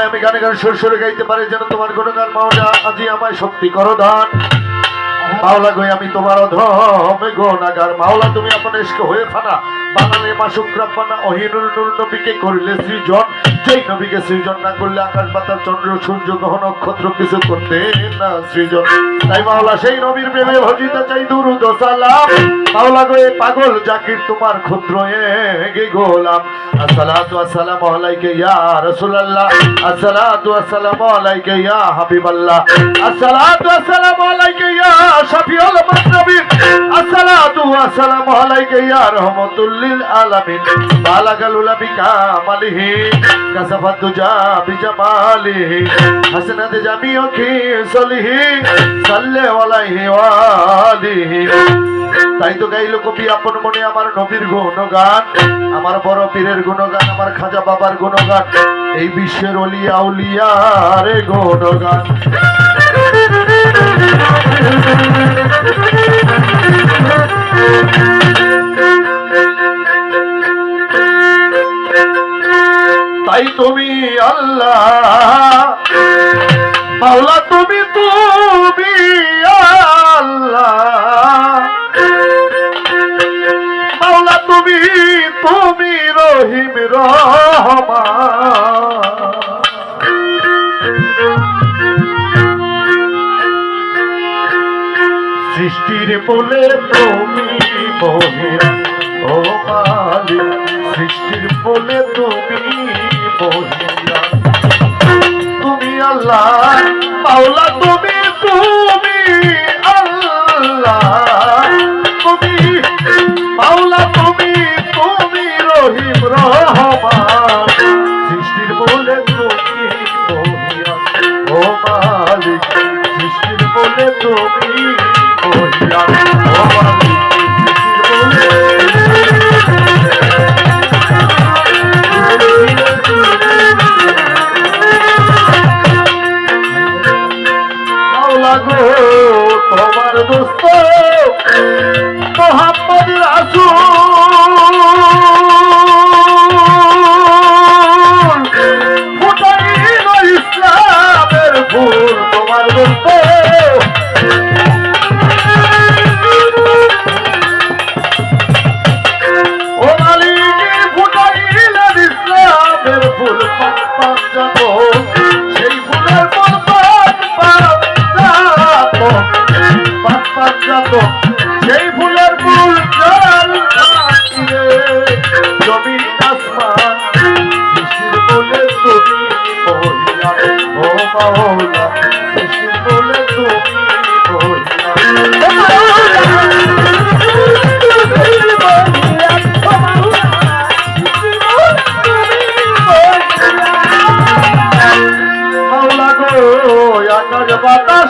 মাওলায় আমি গানে গান সুর সুরে গাইতে পারি, যেন তোমার গুণগান মাওলা আজি আমায় শক্তি করো দান। মাওলা গই আমি তোমার অধমে গোনাগার মাওলা, তুমি আপন ইস্ক হয়ে ফানা বানালে মাসুক রাব্বানা অহিনুল নবীকে করিলে সৃজন। যেই নবীকে সৃজন না করলে আকাশ, বাতাস, চন্দ্র, সূর্য, গ্রহ, নক্ষত্র কিছু করতে না সৃজন। তাই মাওলা, সেই নবীর প্রেমে ভজিতে চাই দুরুদ সালাম। মাওলা গো এ পাগল জাকির তোমার ক্ষুদ্র এগে গোলাম। আসসালাতু আসসালামু আলাইকা ইয়া রাসূলুল্লাহ। আসসালাতু আসসালামু আলাইকা ইয়া হাবিবাল্লাহ। আসসালাতু আসসালামু আলাইকা ইয়া শাফিউল মুসলিমিন আসসালাতু আসসালামু আলাইকা ইয়া রাহমাতুল লিল আলামিন। বালাগাল উলাবি কামালিহি, কাসাফাত দুজা বিজামালিহি, হাসনাত জামিউ খিসলিহি সাল্লাল্লাহু আলাইহি ওয়া আলিহি। তাই তো গাইলো কবি, আপন মনে আমার নবীর গুণগান। আমার বড় পীরের গুণগান, আমার খাজা বাবার গুণগান। এই বিশ্বের অলিয়া উলিয়ার গুণগান। তাই তুমি আল্লাহ, মাওলা তুমি তুমি রহিম রহমান। সৃষ্টির বলে তুমি মহিরা ও মালিক, সৃষ্টির বলে তুমি মহিরা তুমি আল্লাহ তুমি তুমি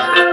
Bye.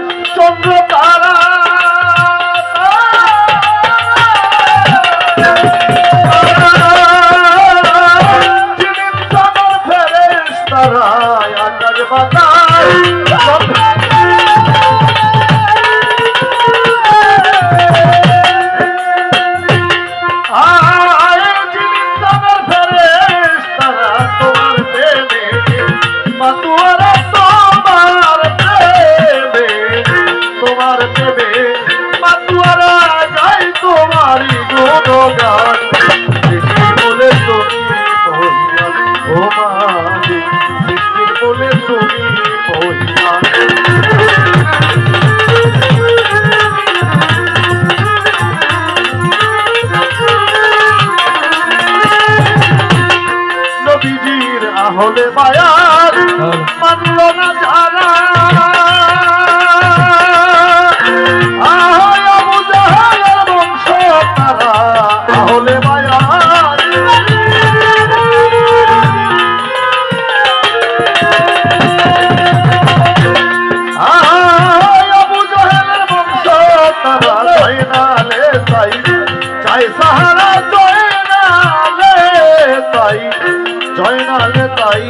তাই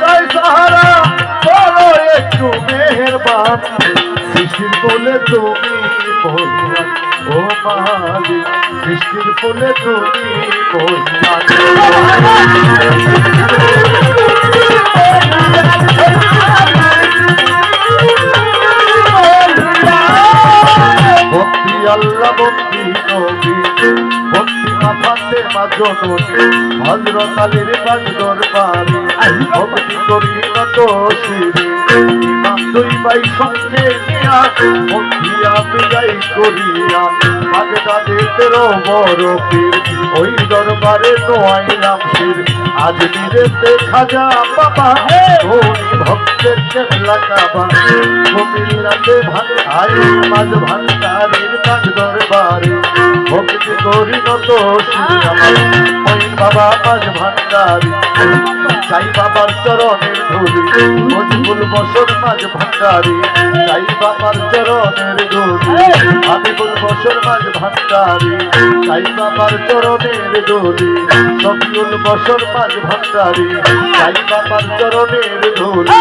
তাই সাহারা, বলো একটু মেহেরবান। সৃষ্টির বলে তুমি ও মালি সৃষ্টির বলে তুমি বললাম। মাজননী হজরত আলীর বাগ দরবারে ভক্তি করি নত শিরে দুই ভাই সঙ্গে নিয়া ভক্তি আমি যাই করিয়া। বাগদাদে তেরো বড় পীর ওই দরবারে নোয়াইলাম শির আজ নিরেতে খাজা বাবা ধনী ভক্তের ভান আই মাঝ ভান্ডারের কাজ দরবারে। ভক্তি করি নত ওই বাবা মাঝ ভান্ডারি। চাই বাবার চরণের ধুলি মজবুল বসর মাঝ ভান্ডারি। চাই বাবার চরণের বসর মাঝ ভান্ডারি। চাই বাবার চরণের ধুলি শফিউল বসর মাঝ ভান্ডারি, চাই বাবার চরণের ধুলি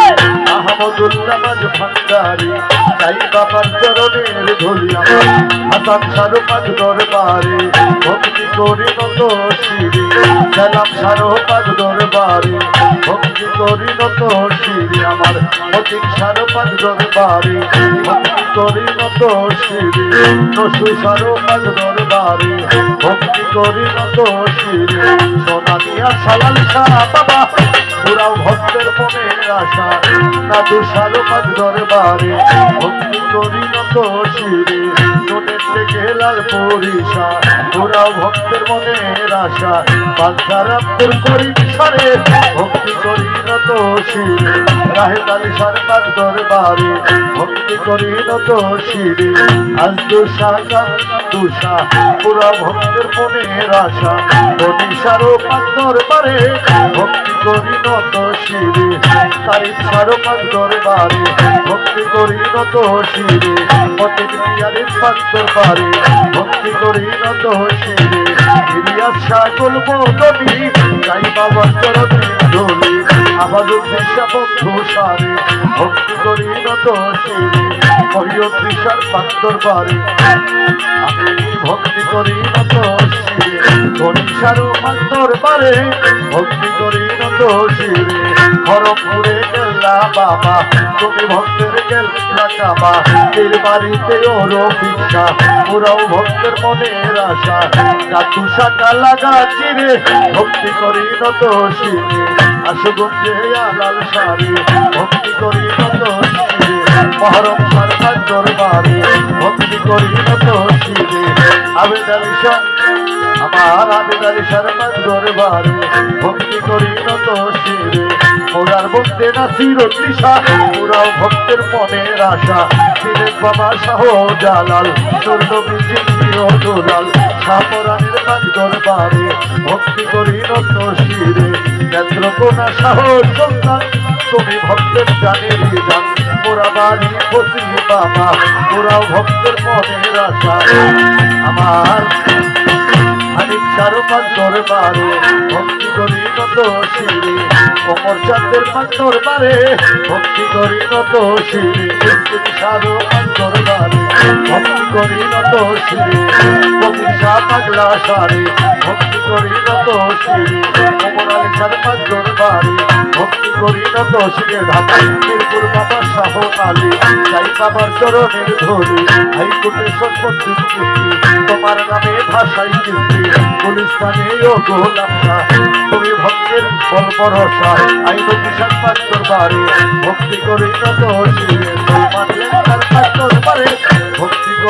আহমদুল্লাহ মাঝ ভান্ডারি, চাই বাবার চরণের ধুলি হাসান শাহরুখ মাঝ দরবারে, ভক্তি করি নত শিরে, সালাম শাহরুখ মাঝ দরবারে, ভক্তি করি নত শিরে আমার। মতিক শাহরুখ মাঝ দরবারে, ভক্তি করি নত শিরে নসু শাহরুখ মাঝ দরবারে, ভক্তি করি বাবা পুরাও ভক্তের মনে আশা নাদু শাহরুখ দরবারে ভক্তি করি নত শিরে তোদের থেকে লাল পরিষা পুরাও ভক্তের মনে আশা বাচ্চারামপুর করি সারে ভক্তি করি নত শিরে রাহে কালী সারপাত দরবারে। ভক্তি করি নত শিরে আজ দুষা দুষা পুরা ভক্তের মনে আশা বনিশারও পাক দরবারে। ভক্তি করি নত শিরে তারিফ সারো পাক দরবারে। ভক্তি করি নত শিরে প্রত্যেক পিয়ারের পাক দরবারে ভক্তি করি নত শিরে ইলিয়াস সাগল বদনি গাই বাবার চরণে ধরি আবাদুদ্দিশা বন্ধু সারে। ভক্তি করি নত শিরে মহিয়দ্দিশার পাক দরবারে আমি ভক্তি শিরে ধরিসারো অন্তর পারে। ভক্তি করি নত শিরে খরমপুরে গেল্লা বাবা, তুমি ভক্তের গেল্লা কাবা এর বাড়িতে ওরো ভিক্ষা, ওরাও ভক্তের মনের আশা। জাতু শাখা লাগা চিরে ভক্তি করি নত শিরে আশুগঞ্জে আলাল সারে, ভক্তি করি নত শিরে, মহরম সরকার দরবারে ভক্তি করি নত শিরে। আবেদন আমার আবেদন সরকার দরবারে ভক্তি করি নত শিরে। ওরার মধ্যে নাসির তৃষা ওরাও ভক্তের মনের আশা। সিরের বাবা শাহ জালাল স্বর্ণ বিজিও দুলাল। সাপরানের কাজ দরবারে ভক্তি করি নত শিরে। নেত্রকোনা শাহ সন্তান তুমি ভক্তের জান মোরা বাড়ি বসি বাবা, ওরাও ভক্তের মনের আশা। আমার দরবারে ভক্তি করি নত শিরে অমর চাঁদের পাক দরবারে ভক্তি করি নত শিরে দরবারে ভক্তি করি নত শিরে শাহ পাগলা সারে ভক্তি করি নত শিরে অমর আলী সারপাত দরবারে ভক্তি করি নত শিরে ঢাকা মিরপুর বাবা শাহ আলী যাই বাবার চরণের ধরে হাইকোর্টের সম্পত্তি তোমার নামে ভাষাই কিস্তি গুলিস্তানে ও গোলাম তুমি ভক্তের বল ভরসা আইন কিষান পাক দরবারে ভক্তি করি নত শিরে মানলে তার পাক দরবারে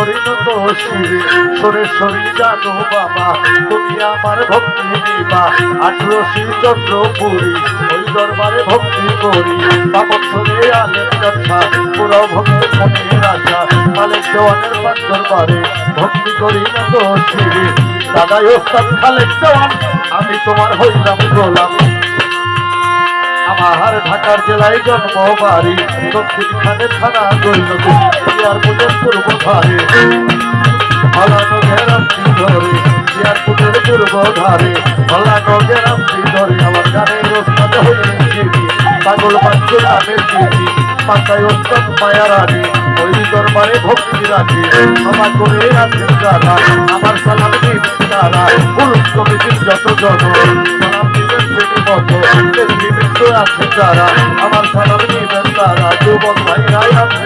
নত শিরে। সরেশ্বরী জানো বাবা, তুমি আমার ভক্তি দিবা। আঠারোশি চন্দ্রপুরী, ওই দরবারে ভক্তি করি। বাপক শুনে আলের কথা পুরো ভক্তের মনের আশা মালিক দেওয়ানের পাক দরবারে ভক্তি করি নত শিরে। দাদাই ওস্তাদ, খালেক দেওয়ান আমি তোমার হইলাম গোলাম। আমার ঢাকার জেলায় জন্ম বাড়ি দক্ষিণ থানা গৈনদী এয়ারপোর্টের পূর্ব ধারে ফলানো ঘেরামটি ধরে এয়ারপোর্টের পূর্ব ধারে ফলানো ঘেরামটি ধরে আমার গানের ওস্তাদ হয়ে পাগল বাচ্চু নামের দেবী অত্যন্ত মায়া রাখি ওই দরবারে ভক্তি রাখে আমার করে আছেন যারা। আমার সালাম দিবেন তারা পুরুষ কমিটির যত জন সালাম দিবেন যারা। আমার সালাম দিবেন তারা, যুবক ভাইরাই আছে